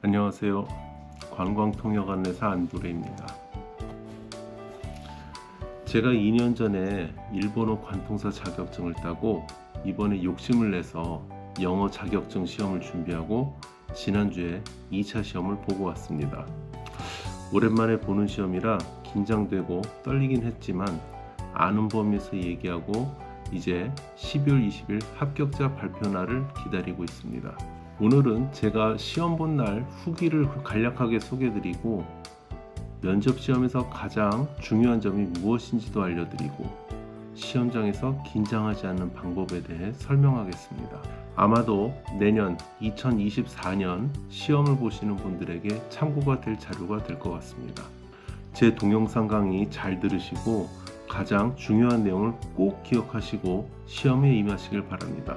안녕하세요. 관광통역안내사 안도래입니다. 제가 2년 전에 일본어 관통사 자격증을 따고 이번에 욕심을 내서 영어 자격증 시험을 준비하고 지난주에 2차 시험을 보고 왔습니다. 오랜만에 보는 시험이라 긴장되고 떨리긴 했지만 아는 범위에서 얘기하고 이제 12월 20일 합격자 발표 날을 기다리고 있습니다. 오늘은 제가 시험 본 날 후기를 간략하게 소개드리고 면접 시험에서 가장 중요한 점이 무엇인지도 알려드리고 시험장에서 긴장하지 않는 방법에 대해 설명하겠습니다. 아마도 내년 2024년 시험을 보시는 분들에게 참고가 될 자료가 될 것 같습니다. 제 동영상 강의 잘 들으시고 가장 중요한 내용을 꼭 기억하시고 시험에 임하시길 바랍니다.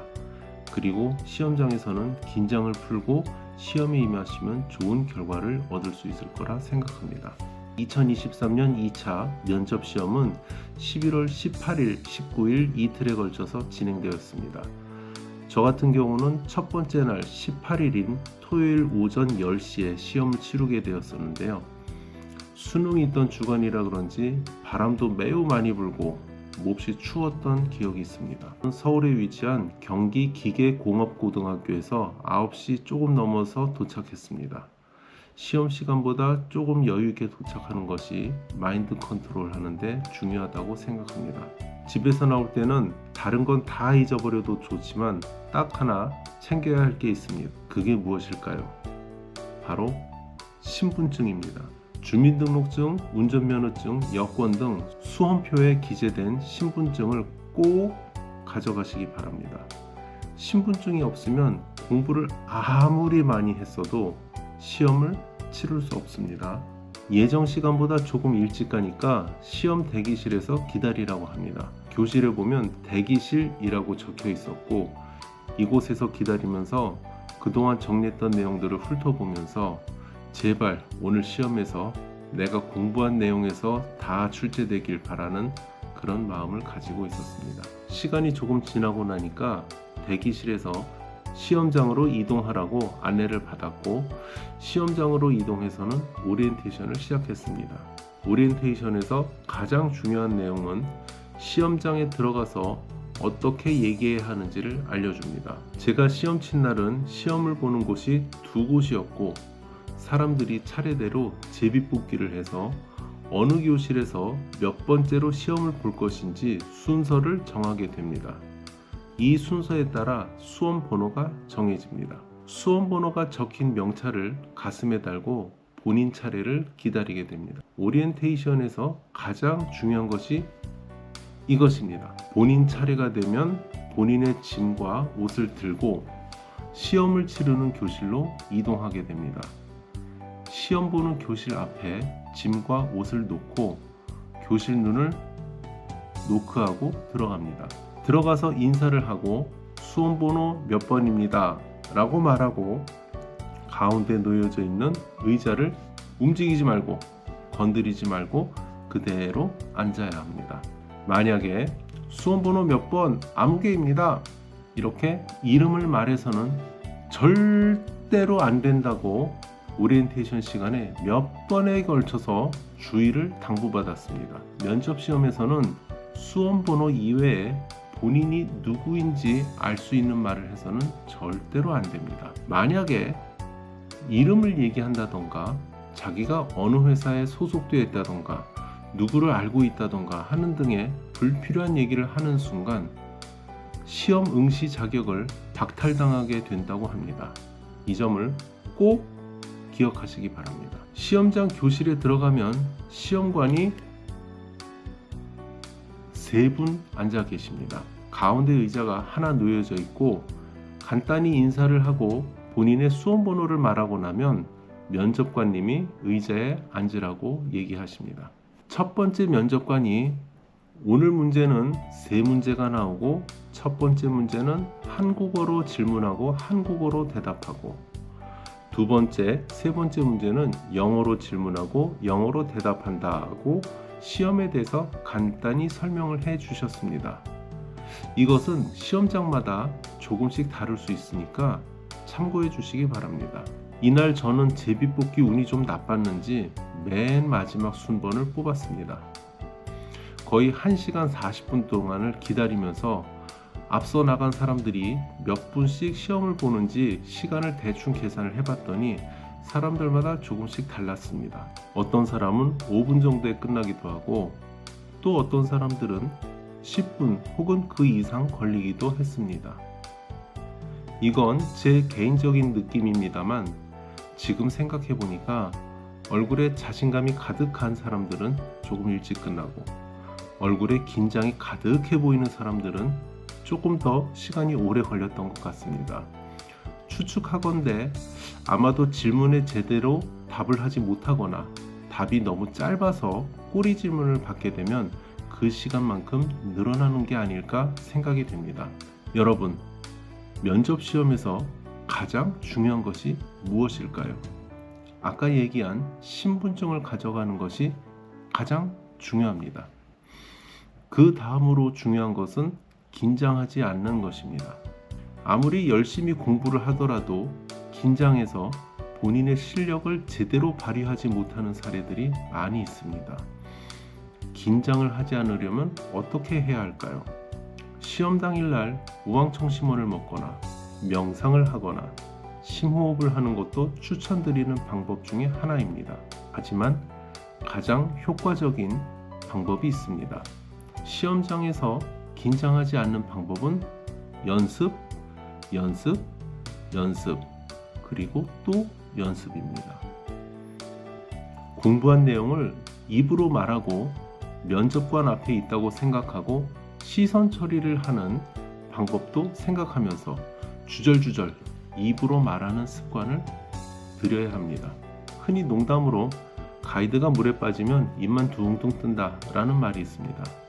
그리고 시험장에서는 긴장을 풀고 시험에 임하시면 좋은 결과를 얻을 수 있을 거라 생각합니다. 2023년 2차 면접 시험은 11월 18일, 19일 이틀에 걸쳐서 진행되었습니다. 저 같은 경우는 첫 번째 날 18일인 토요일 오전 10시에 시험을 치르게 되었었는데요. 수능이 있던 주간이라 그런지 바람도 매우 많이 불고 몹시 추웠던 기억이 있습니다. 서울에 위치한 경기 기계공업고등학교에서 9시 조금 넘어서 도착했습니다. 시험 시간보다 조금 여유 있게 도착하는 것이 마인드 컨트롤 하는데 중요하다고 생각합니다. 집에서 나올 때는 다른 건 다 잊어버려도 좋지만 딱 하나 챙겨야 할 게 있습니다. 그게 무엇일까요? 바로 신분증입니다. 주민등록증, 운전면허증, 여권 등 수험표에 기재된 신분증을 꼭 가져가시기 바랍니다. 신분증이 없으면 공부를 아무리 많이 했어도 시험을 치를 수 없습니다. 예정 시간보다 조금 일찍 가니까 시험 대기실에서 기다리라고 합니다. 교실에 보면 대기실이라고 적혀 있었고 이곳에서 기다리면서 그동안 정리했던 내용들을 훑어보면서 제발 오늘 시험에서 내가 공부한 내용에서 다 출제되길 바라는 그런 마음을 가지고 있었습니다. 시간이 조금 지나고 나니까 대기실에서 시험장으로 이동하라고 안내를 받았고 시험장으로 이동해서는 오리엔테이션을 시작했습니다. 오리엔테이션에서 가장 중요한 내용은 시험장에 들어가서 어떻게 얘기해야 하는지를 알려줍니다. 제가 시험 친 날은 시험을 보는 곳이 두 곳이었고 사람들이 차례대로 제비뽑기를 해서 어느 교실에서 몇 번째로 시험을 볼 것인지 순서를 정하게 됩니다. 이 순서에 따라 수험 번호가 정해집니다. 수험 번호가 적힌 명찰을 가슴에 달고 본인 차례를 기다리게 됩니다. 오리엔테이션에서 가장 중요한 것이 이것입니다. 본인 차례가 되면 본인의 짐과 옷을 들고 시험을 치르는 교실로 이동하게 됩니다. 시험 보는 교실 앞에 짐과 옷을 놓고 교실 문을 노크하고 들어갑니다. 들어가서 인사를 하고 수험 번호 몇 번입니다. 라고 말하고 가운데 놓여져 있는 의자를 움직이지 말고 건드리지 말고 그대로 앉아야 합니다. 만약에 수험 번호 몇 번 아무개입니다. 이렇게 이름을 말해서는 절대로 안 된다고 오리엔테이션 시간에 몇 번에 걸쳐서 주의를 당부받았습니다. 면접 시험에서는 수험 번호 이외에 본인이 누구인지 알 수 있는 말을 해서는 절대로 안 됩니다. 만약에 이름을 얘기한다던가 자기가 어느 회사에 소속되어 있다던가 누구를 알고 있다던가 하는 등의 불필요한 얘기를 하는 순간 시험 응시 자격을 박탈당하게 된다고 합니다. 이 점을 꼭 기억하시기 바랍니다. 시험장 교실에 들어가면 시험관이 세 분 앉아 계십니다. 가운데 의자가 하나 놓여져 있고 간단히 인사를 하고 본인의 수험 번호를 말하고 나면 면접관님이 의자에 앉으라고 얘기하십니다. 첫 번째 면접관이 오늘 문제는 세 문제가 나오고 첫 번째 문제는 한국어로 질문하고 한국어로 대답하고 두 번째, 세 번째 문제는 영어로 질문하고 영어로 대답한다고 시험에 대해서 간단히 설명을 해 주셨습니다. 이것은 시험장마다 조금씩 다를 수 있으니까 참고해 주시기 바랍니다. 이날 저는 제비 뽑기 운이 좀 나빴는지 맨 마지막 순번을 뽑았습니다. 거의 1시간 40분 동안을 기다리면서 앞서 나간 사람들이 몇 분씩 시험을 보는지 시간을 대충 계산을 해봤더니 사람들마다 조금씩 달랐습니다. 어떤 사람은 5분 정도에 끝나기도 하고 또 어떤 사람들은 10분 혹은 그 이상 걸리기도 했습니다. 이건 제 개인적인 느낌입니다만 지금 생각해 보니까 얼굴에 자신감이 가득한 사람들은 조금 일찍 끝나고 얼굴에 긴장이 가득해 보이는 사람들은 조금 더 시간이 오래 걸렸던 것 같습니다. 추측하건대 아마도 질문에 제대로 답을 하지 못하거나 답이 너무 짧아서 꼬리 질문을 받게 되면 그 시간만큼 늘어나는 게 아닐까 생각이 됩니다. 여러분, 면접 시험에서 가장 중요한 것이 무엇일까요? 아까 얘기한 신분증을 가져가는 것이 가장 중요합니다. 그 다음으로 중요한 것은 긴장하지 않는 것입니다. 아무리 열심히 공부를 하더라도 긴장해서 본인의 실력을 제대로 발휘하지 못하는 사례들이 많이 있습니다. 긴장을 하지 않으려면 어떻게 해야 할까요? 시험 당일날 우황청심원을 먹거나 명상을 하거나 심호흡을 하는 것도 추천드리는 방법 중에 하나입니다. 하지만 가장 효과적인 방법이 있습니다. 시험장에서 긴장하지 않는 방법은 연습, 연습, 연습, 그리고 또 연습입니다. 공부한 내용을 입으로 말하고 면접관 앞에 있다고 생각하고 시선 처리를 하는 방법도 생각하면서 주절주절 입으로 말하는 습관을 들여야 합니다. 흔히 농담으로 가이드가 물에 빠지면 입만 둥둥 뜬다 라는 말이 있습니다.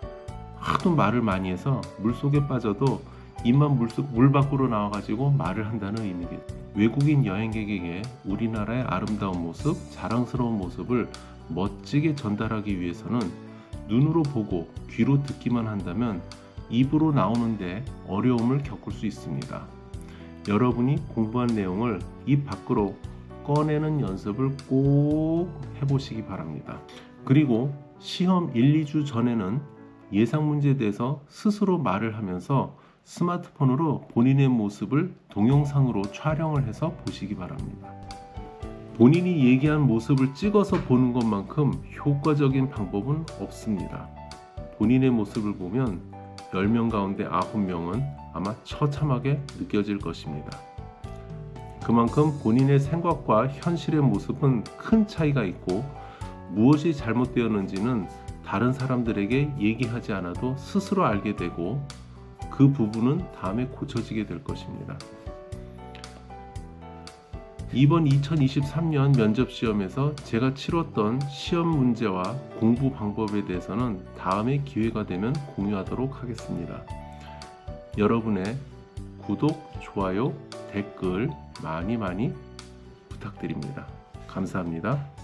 하도 말을 많이 해서 물 속에 빠져도 입만 물, 속- 물 밖으로 나와가지고 말을 한다는 의미겠죠. 외국인 여행객에게 우리나라의 아름다운 모습, 자랑스러운 모습을 멋지게 전달하기 위해서는 눈으로 보고 귀로 듣기만 한다면 입으로 나오는데 어려움을 겪을 수 있습니다. 여러분이 공부한 내용을 입 밖으로 꺼내는 연습을 꼭 해보시기 바랍니다. 그리고 시험 1, 2주 전에는 예상 문제에 대해서 스스로 말을 하면서 스마트폰으로 본인의 모습을 동영상으로 촬영을 해서 보시기 바랍니다. 본인이 얘기한 모습을 찍어서 보는 것만큼 효과적인 방법은 없습니다. 본인의 모습을 보면 10명 가운데 9명은 아마 처참하게 느껴질 것입니다. 그만큼 본인의 생각과 현실의 모습은 큰 차이가 있고 무엇이 잘못되었는지는 다른 사람들에게 얘기하지 않아도 스스로 알게 되고 그 부분은 다음에 고쳐지게 될 것입니다. 이번 2023년 면접 시험에서 제가 치렀던 시험 문제와 공부 방법에 대해서는 다음에 기회가 되면 공유하도록 하겠습니다. 여러분의 구독, 좋아요, 댓글 많이 많이 부탁드립니다. 감사합니다.